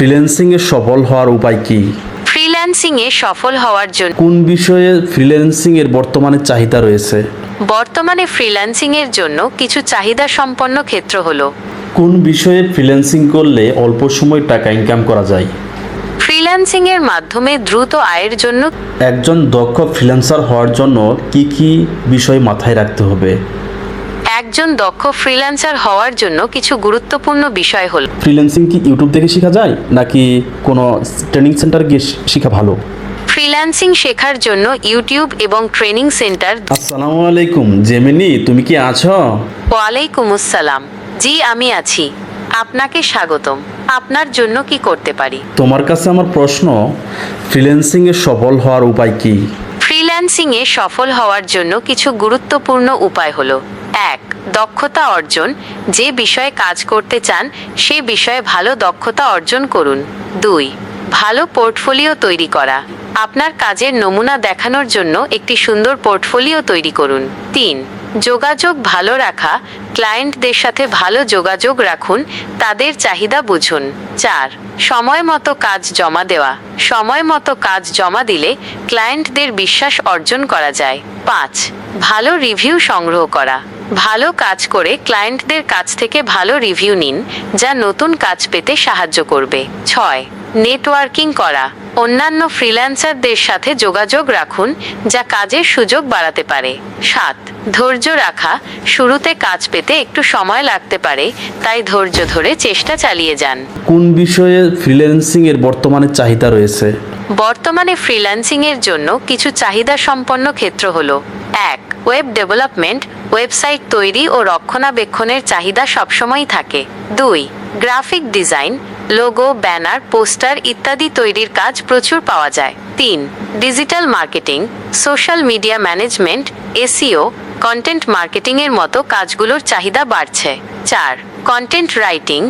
Freelancing এ সফল হওয়ার উপায় কি? ফ্রিল্যান্সিংয়ে সফল হওয়ার জন্য কোন বিষয়ে ফ্রিল্যান্সিং এর বর্তমানে চাহিদা রয়েছে? বর্তমানে ফ্রিল্যান্সিংয়ের জন্য কিছু চাহিদা সম্পন্ন ক্ষেত্র হলো কোন বিষয়ে ফ্রিল্যান্সিং করলে অল্প সময় টাকা ইনকাম করা যায়? ফ্রিল্যান্সিংয়ের মাধ্যমে দ্রুত আয়ের জন্য একজন দক্ষ ফ্রিল্যান্সার হওয়ার জন্য কি কি বিষয় মাথায় রাখতে হবে? একজন দক্ষ ফ্রিল্যান্সার হওয়ার জন্য কিছু গুরুত্বপূর্ণ বিষয় হলো। ফ্রিল্যান্সিং কি ইউটিউব থেকে শেখা যায় নাকি কোনো ট্রেনিং সেন্টার গিয়ে শেখা ভালো? ফ্রিল্যান্সিং শেখার জন্য ইউটিউব এবং ট্রেনিং সেন্টার আসসালামু আলাইকুম জেমিনি তুমি কি আছো? ওয়ালাইকুম আসসালাম। জি আমি আছি। আপনাকে স্বাগতম। আপনার জন্য কি করতে পারি? তোমার কাছে আমার প্রশ্ন ফ্রিল্যান্সিং এ সফল হওয়ার উপায় কি? ফ্রিল্যান্সিংয়ে সফল হওয়ার জন্য কিছু গুরুত্বপূর্ণ উপায় হলো। এক, দক্ষতা অর্জন। যে বিষয়ে কাজ করতে চান, সে বিষয়ে ভালো দক্ষতা অর্জন করুন। দুই, ভালো পোর্টফোলিও তৈরি করা। আপনার কাজের নমুনা দেখানোর জন্য একটি সুন্দর পোর্টফোলিও তৈরি করুন। তিন যোগাযোগ ভালো রাখা ক্লায়েন্টদের সাথে ভালো যোগাযোগ রাখুন, তাদের চাহিদা বুঝুন। চার, সময় মতো কাজ জমা দেওয়া। সময় মতো কাজ জমা দিলে ক্লায়েন্টদের বিশ্বাস অর্জন করা যায়। পাঁচ, ভালো রিভিউ সংগ্রহ করা। ভালো কাজ করে ক্লায়েন্টদের কাছ থেকে ভালো রিভিউ নিন, যা নতুন কাজ পেতে সাহায্য করবে। ছয় নেটওয়ার্কিং করা। অন্যান্য ফ্রিল্যান্সারদের সাথে যোগাযোগ রাখুন যা কাজের সুযোগ বাড়াতে পারে। সাত ধৈর্য রাখা। শুরুতে কাজ পেতে একটু সময় লাগতে পারে তাই ধৈর্য ধরে চেষ্টা চালিয়ে যান। কোন বিষয়ে ফ্রিল্যান্সিং এর বর্তমানে চাহিদা রয়েছে? বর্তমানে ফ্রিল্যান্সিংয়ের জন্য কিছু চাহিদা সম্পন্ন ক্ষেত্র হলো এক ওয়েব ডেভেলপমেন্ট ওয়েবসাইট তৈরি ও রক্ষণাবেক্ষণের চাহিদা সবসময়ই থাকে। দুই graphic design. Logo, banner, poster ইত্যাদি তৈরির কাজ প্রচুর পাওয়া যায়। তিন, digital marketing, social media management SEO content মার্কেটিংয়ের মতো কাজগুলোর চাহিদা বাড়ছে। চার, কন্টেন্ট রাইটিং,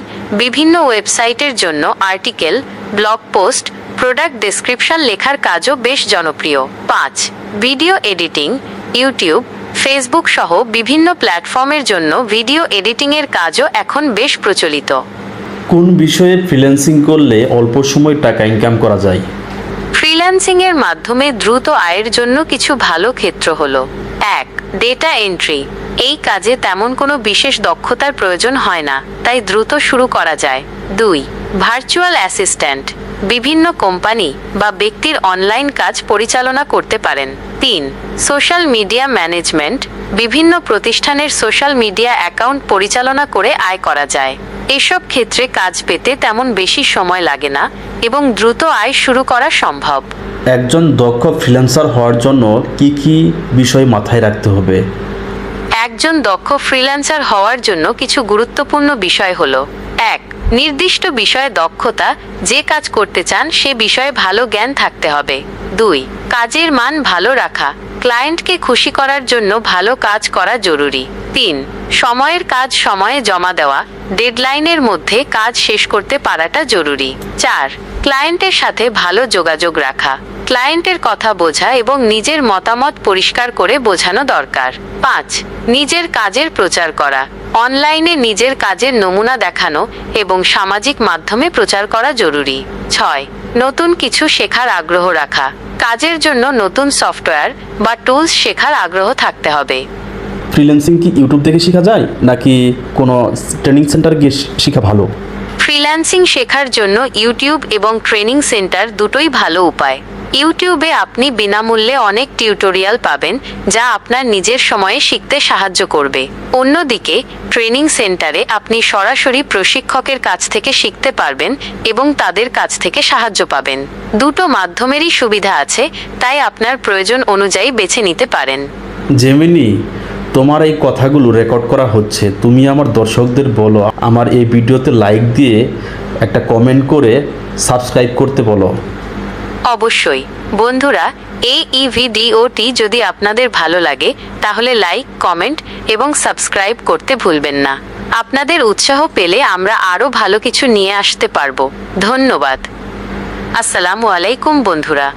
বিভিন্ন ওয়েবসাইটের জন্য article, blog post, product description লেখার কাজও বেশ জনপ্রিয়। পাঁচ, ভিডিও এডিটিং, ইউটিউব, ফেসবুক সহ বিভিন্ন প্ল্যাটফর্মের জন্য ভিডিও এডিটিংয়ের কাজও এখন বেশ প্রচলিত। কোন বিষয়ে ফ্রিল্যান্সিং করলে অল্প সময় টাকা ইনকাম করা যায়? ফ্রিল্যান্সিংয়ের মাধ্যমে দ্রুত আয়ের জন্য কিছু ভালো ক্ষেত্র হলো। এক ডেটা এন্ট্রি এই কাজে তেমন কোনো বিশেষ দক্ষতার প্রয়োজন হয় না, তাই দ্রুত শুরু করা যায়। দুই ভার্চুয়াল অ্যাসিস্ট্যান্ট বিভিন্ন কোম্পানি বা ব্যক্তির অনলাইন কাজ পরিচালনা করতে পারেন। তিন সোশ্যাল মিডিয়া ম্যানেজমেন্ট বিভিন্ন প্রতিষ্ঠানের সোশ্যাল মিডিয়া অ্যাকাউন্ট পরিচালনা করে আয় করা যায়। এসব ক্ষেত্রে কাজ পেতে তেমন বেশি সময় লাগে না এবং দ্রুত আয় শুরু করা সম্ভব। একজন দক্ষ ফ্রিল্যান্সার হওয়ার জন্য কি কি বিষয় মাথায় রাখতে হবে? একজন দক্ষ ফ্রিল্যান্সার হওয়ার জন্য কিছু গুরুত্বপূর্ণ বিষয় হলো এক নির্দিষ্ট বিষয়ে দক্ষতা যে কাজ করতে চান সে বিষয়ে ভালো জ্ঞান থাকতে হবে। দুই কাজের মান ভালো রাখা ক্লায়েন্টকে খুশি করার জন্য ভালো কাজ করা জরুরি। তিন সময়ের কাজ সময়ে জমা দেওয়া ডেডলাইনের মধ্যে কাজ শেষ করতে পারাটা জরুরি। চার, ক্লায়েন্টের সাথে ভালো যোগাযোগ রাখা। ক্লায়েন্টের কথা বোঝা এবং নিজের মতামত পরিষ্কার করে বোঝানো দরকার। পাঁচ, নিজের কাজের প্রচার করা। অনলাইনে নিজের কাজের নমুনা দেখানো এবং সামাজিক মাধ্যমে প্রচার করা জরুরি। ছয়, নতুন কিছু শেখার আগ্রহ রাখা। কাজের জন্য নতুন সফটওয়্যার বা টুলস শেখার আগ্রহ থাকতে হবে। ফ্রিল্যান্সিং কি ইউটিউব থেকে শেখা যায় নাকি কোনো ট্রেনিং সেন্টার গিয়ে শেখা ভালো? ফ্রিল্যান্সিং শেখার জন্য ইউটিউব এবং ট্রেনিং সেন্টার দুটোই ভালো উপায়। ইউটিউবে আপনি বিনামূল্যে অনেক টিউটোরিয়াল পাবেন যা আপনার নিজের সময়ে শিখতে সাহায্য করবে। অন্যদিকে ট্রেনিং সেন্টারে আপনি সরাসরি প্রশিক্ষকের কাছ থেকে শিখতে পারবেন এবং তাদের কাছ থেকে সাহায্য পাবেন। দুটো মাধ্যমেরই সুবিধা আছে তাই আপনার প্রয়োজন অনুযায়ী বেছে নিতে পারেন। জেমিনি তোমার এই কথাগুলো রেকর্ড করা হচ্ছে। তুমি আমার দর্শকদের বলো, আমার এই ভিডিওতে লাইক দিয়ে একটা কমেন্ট করে সাবস্ক্রাইব করতে বলো। অবশ্যই। বন্ধুরা, এই ই ভিডিওটি যদি আপনাদের ভালো লাগে, তাহলে লাইক কমেন্ট এবং সাবস্ক্রাইব করতে ভুলবেন না। আপনাদের উৎসাহ পেলে আমরা আরও ভালো কিছু নিয়ে আসতে পারব। ধন্যবাদ। আসসালামু আলাইকুম, বন্ধুরা।